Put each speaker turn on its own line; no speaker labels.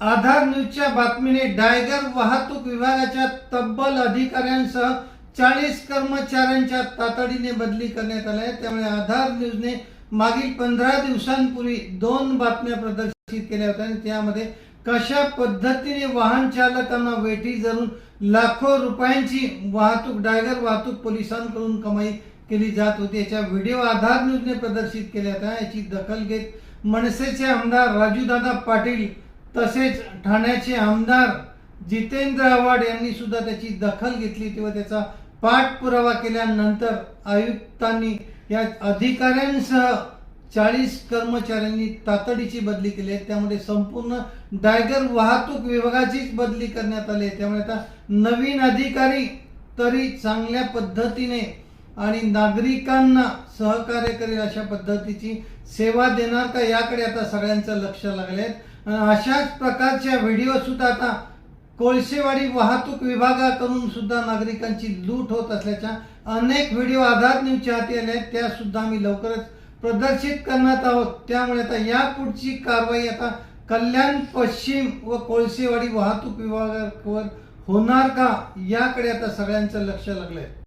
आधार न्यूजच्या बातमीने डायगर वाहतूक विभागाच्या तब्बल अधिकाऱ्यांसह चाळीस कर्मचाऱ्यांच्या तातडीने बदली करण्यात आल्या आहे. त्यामुळे आधार न्यूजने मागील पंधरा दिवसांपूर्वी दोन बातम्या प्रदर्शित केल्या होत्या आणि त्यामध्ये कशा पद्धतीने वाहन चालकांना वेठी धरून लाखो रुपयांची वाहतूक डायगर वाहतूक पोलिसांकडून कमाई केली जात होती. याच्या व्हिडिओ आधार न्यूजने प्रदर्शित केल्या होत्या. याची दखल घेत मनसेचे आमदार राजूदादा पाटील तसेच ठाण्याचे आमदार जितेंद्र आव्हाड यांनी सुद्धा त्याची दखल घेतली तेव्हा त्याचा पाठपुरावा केल्यानंतर आयुक्तांनी या अधिकाऱ्यांसह चाळीस कर्मचाऱ्यांनी तातडीची बदली केली आहे. त्यामध्ये संपूर्ण डायगर वाहतूक विभागाचीच बदली करण्यात आली आहे. त्यामुळे आता नवीन अधिकारी तरी चांगल्या पद्धतीने आणि नागरिकांना सहकार्य करेल अशा पद्धतीची सेवा देणार का याकडे आता सगळ्यांचं लक्ष लागले आणि अशाच प्रकारच्या व्हिडिओ सुद्धा आता कोळसेवाडी वाहतूक विभागाकडून सुद्धा नागरिकांची लूट होत असल्याच्या अनेक व्हिडिओ आधार न्यूजच्या हाती आले आहेत. त्या सुद्धा आम्ही लवकरच प्रदर्शित करण्यात आहोत. त्यामुळे आता या पुढची कारवाई आता कल्याण पश्चिम व कोळसेवाडी वाहतूक विभागावर होणार का याकडे आता सगळ्यांचं लक्ष लागलंय.